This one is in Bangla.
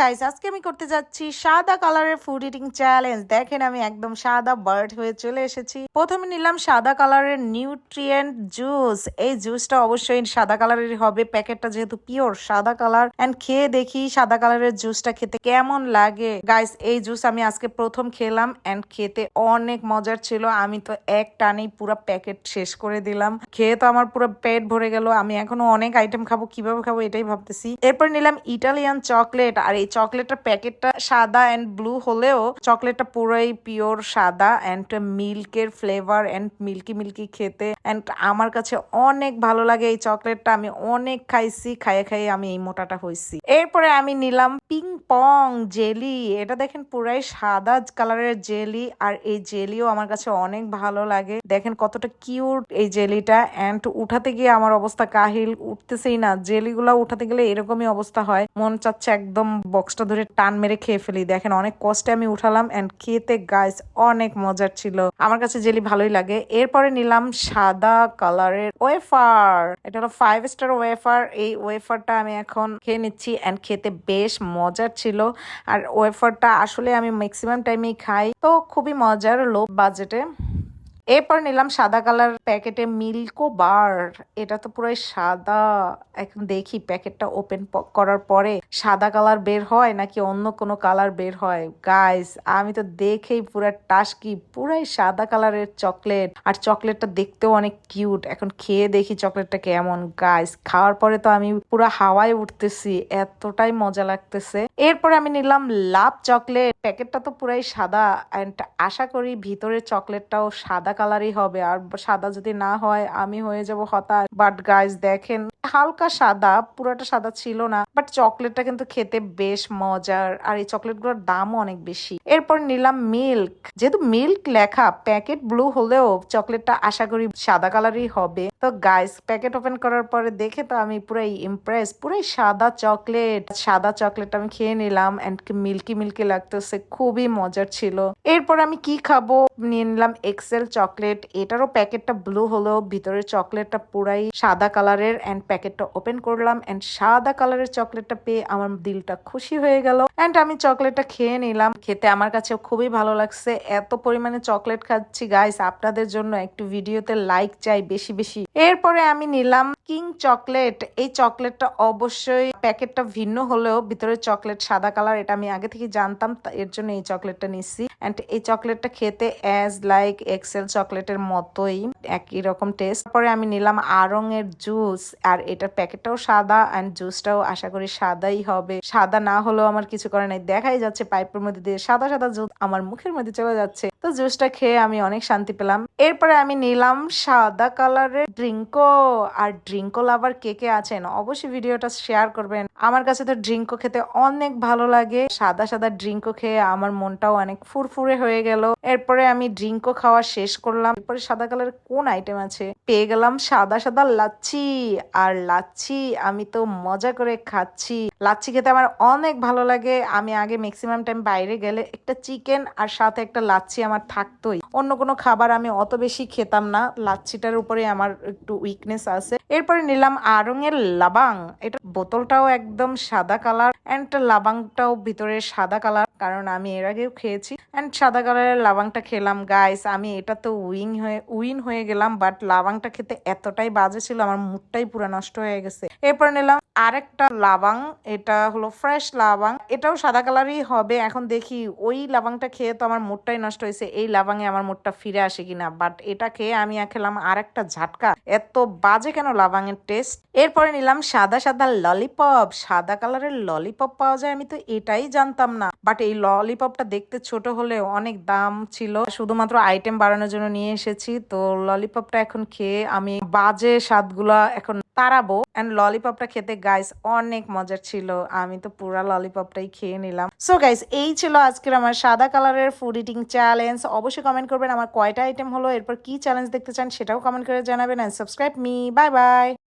গাইস আজকে আমি করতে যাচ্ছি সাদা কালারের ফুড ইটিং চ্যালেঞ্জ দেখেন, আমি একদম সাদা বার্ড হয়ে চলে এসেছি। প্রথমে নিলাম সাদা কালারের নিউট্রিয়েন্ট জুস এই জুসটা অবশ্যই সাদা কালারের হবে। প্যাকেটটা যেহেতু পিওর সাদা কালার এন্ড খেয়ে দেখি সাদা কালারের জুসটা খেতে কেমন লাগে। গাইস এই জুস আমি আজকে প্রথম খেলাম এন্ড খেতে অনেক মজার ছিল। আমি তো এক টানেই পুরো প্যাকেট শেষ করে দিলাম। খেয়ে তো আমার পুরো পেট ভরে গেল। আমি এখনও অনেক আইটেম খাব, কীভাবে খাব এটাই ভাবতেছি। এরপর নিলাম ইটালিয়ান চকলেট আর চকলেটের প্যাকেটটা সাদা এন্ড ব্লু হলেও চকলেটটা পুরোই পিওর সাদা এন্ড মিল্কের ফ্লেভার এন্ড মিল্কি মিল্কি খেতে এন্ড আমার কাছে অনেক ভালো লাগে এই চকলেটটা। আমি অনেক খাইছি, খাইয়ে খাইয়ে আমি এই মোটাটা হয়েছি এরপরে আমি নিলাম পিং পং জেলি এটা দেখেন পুরাই সাদা কালারের জেলি আর এই জেলিও আমার কাছে অনেক ভালো লাগে। দেখেন কতটা কিউট এই জেলিটা এন্ড উঠাতে গিয়ে আমার অবস্থা কাহিল। উঠতেছেই না। জেলিগুলো উঠাতে গেলে এরকমই অবস্থা হয়। মন চাচ্ছে একদম বক্সটা ধরে টান মেরে খেয়ে ফেলি। দেখেন, অনেক কষ্টে আমি উঠালাম এন্ড খেতে গাইস অনেক মজার ছিল। আমার কাছে জেলি ভালোই লাগে। এরপরে নিলাম সাদা কালারের ওয়েফার এটা হলো ফাইভ স্টার ওয়েফার এই ওয়েফারটা আমি এখন খেয়ে নিচ্ছি এন্ড খেতে বেশ মজার ছিল। আর ওয়েফারটা আসলে আমি ম্যাক্সিমাম টাইমেই খাই। তো খুবই মজার লো বাজেটে এরপর নিলাম সাদা কালার প্যাকেটে মিল্কো বার। এটা তো পুরো সাদা। এখন দেখি প্যাকেটটা ওপেন করার পরে সাদা কালার বের হয় নাকি অন্য কোনো কালার বের হয়? গাইস আমি তো দেখেই পুরো টাস্কি, পুরাই সাদা কালারের চকলেট। আর চকলেটটা দেখতেও অনেক কিউট। এখন খেয়ে দেখি চকলেটটা কেমন। গাইস খাওয়ার পরে তো আমি পুরো হাওয়ায় উঠতেছি, এতটাই মজা লাগতেছে। এরপরে আমি নিলাম লাভ চকলেট। প্যাকেটটা তো পুরাই সাদা। অ্যান্ড আশা করি ভিতরের চকলেটটাও সাদা কালারই হবে। আর সাদা যদি না হয়, আমি হয়ে যাব হতাশ। বাট গাইস দেখেন, হালকা সাদা, পুরোটা সাদা ছিল না বাট চকলেটটা কিন্তু খেতে বেশ মজার। আর এই চকলেটগুলোর দামও অনেক বেশি। এরপর নিলাম মিল্ক যেহেতু মিল্ক লেখা প্যাকেট ব্লু হলেও চকলেটটা আশা করি সাদা কালারই হবে। তো গাইস প্যাকেট ওপেন করার পরে দেখে তো আমি পুরাই ইমপ্রেস পুরাই সাদা চকলেট সাদা চকলেট আমি খেয়ে নিলাম এন্ড মিল্কি মিল্কি লাগতেছে, খুবই মজার ছিল। এরপর আমি কি খাব? নিয়ে নিলাম এক্সেল চকলেট এটারও প্যাকেটটা ব্লু হলেও ভিতরের চকলেটটা পুরাই সাদা কালারের এন্ড প্যাকেটটা ওপেন করলাম এন্ড সাদা কালারের চকলেটটা পেয়ে আমার দিলটা খুশি হয়ে গেল এন্ড আমি চকলেটটা খেয়ে নিলাম। খেতে আমার কাছে খুবই ভালো লাগছে। এত পরিমাণে চকলেট খাচ্ছি গাইস আপনাদের জন্য একটু ভিডিওতে লাইক চাই বেশি বেশি। এরপরে আমি নিলাম কিং চকলেট এই চকলেটটা অবশ্যই প্যাকেটটা ভিন্ন হলেও ভিতরে চকলেট সাদা কালার এটা আমি আগে থেকে জানতাম এর জন্য এই চকলেটটা নিচ্ছি। এন্ড এই চকলেটটা খেতে অ্যাজ লাইক এক্সেল চকলেটের মতোই, একই রকম টেস্ট পরে আমি নিলাম আড়ং এর জুস আর এটার প্যাকেটটাও সাদা এন্ড জুসটাও আশা করি সাদাই হবে। সাদা না হলেও আমার কিছু করে নাই। দেখাই যাচ্ছে পাইপের মধ্যে দিয়ে সাদা সাদা জুস আমার মুখের মধ্যে চলে যাচ্ছে। তো জুসটা খেয়ে আমি অনেক শান্তি পেলাম। এরপরে আমি নিলাম সাদা কালারের ড্রিঙ্কো আর ড্রিঙ্কো লাভার কে কে আছেন? অবশ্যই ভিডিওটা শেয়ার করবেন। আমার কাছে তো ড্রিঙ্কো খেতে অনেক ভালো লাগে। সাদা সাদা ড্রিঙ্কো খেয়ে আমার মনটাও অনেক ফুরফুরে হয়ে গেল। এরপরে আমি ড্রিঙ্কো খাওয়া শেষ করলাম। এরপরে সাদা কালার কোন আইটেম আছে? পেয়ে গেলাম সাদা সাদা লাচ্ছি। আর লাচ্ছি আমি তো মজা করে খাচ্ছি। লাচ্ছি খেতে আমার অনেক ভালো লাগে। আমি আগে ম্যাক্সিমাম টাইম বাইরে গেলে একটা চিকেন আর সাথে একটা লাচ্ছি আমার থাকতোই। অন্য কোনো খাবার আমি অত বেশি খেতাম না। লাচ্ছিটার উপরে আমার একটু উইকনেস আছে। এরপরে নিলাম আড়ং এর লাবাং। এটা বোতলটাও একদম সাদা কালার এন্ড লাবাংটাও ভিতরে সাদা কালার। কারণ আমি এর আগেও খেয়েছি। অ্যান্ড সাদা কালারের লাবাংটা খেলাম গাইস আমি এটা তো উইং হয়ে, উইন হয়ে গেলাম বাট লাবাংটা খেতে এতটাই বাজে ছিল, আমার মুডটাই পুরো নষ্ট হয়ে গেছে। এরপর নিলাম আরেকটা লাবাং, এটা হলো ফ্রেশ লাবাং। এটাও সাদা কালারই হবে। এখন দেখি, ওই লাবাংটা খেয়ে তো আমার মুডটাই নষ্ট হয়েছে। এই লাবাঙে আমার মুডটা ফিরে আসে কিনা? বাট এটা খেয়ে আমি খেলাম আরেকটা ঝাটকা। এত বাজে কেন লাবাঙের টেস্ট এরপরে নিলাম সাদা সাদা ললিপপ সাদা কালারের ললিপপ পাওয়া যায় আমি তো এটাই জানতাম না। বাট এই ললিপপটা দেখতে ছোট হলেও অনেক দাম ছিল। শুধুমাত্র আইটেম বাড়ানোর জন্য নিয়ে এসেছি। তো ললিপপটা এখন খেয়ে আমি বাজে স্বাদগুলা এখন তাড়াবো। অ্যান্ড ললিপপটা খেতে গাইস অনেক মজার ছিল। আমি তো পুরা ললিপপটাই খেয়ে নিলাম। সো গাইস এই ছিল আজকের আমার সাদা কালারের ফুড ইটিং চ্যালেঞ্জ অবশ্যই কমেন্ট করবেন আমার কয়টা আইটেম হলো, এরপর কি চ্যালেঞ্জ দেখতে চান সেটাও কমেন্ট করে জানাবেন। And subscribe me bye bye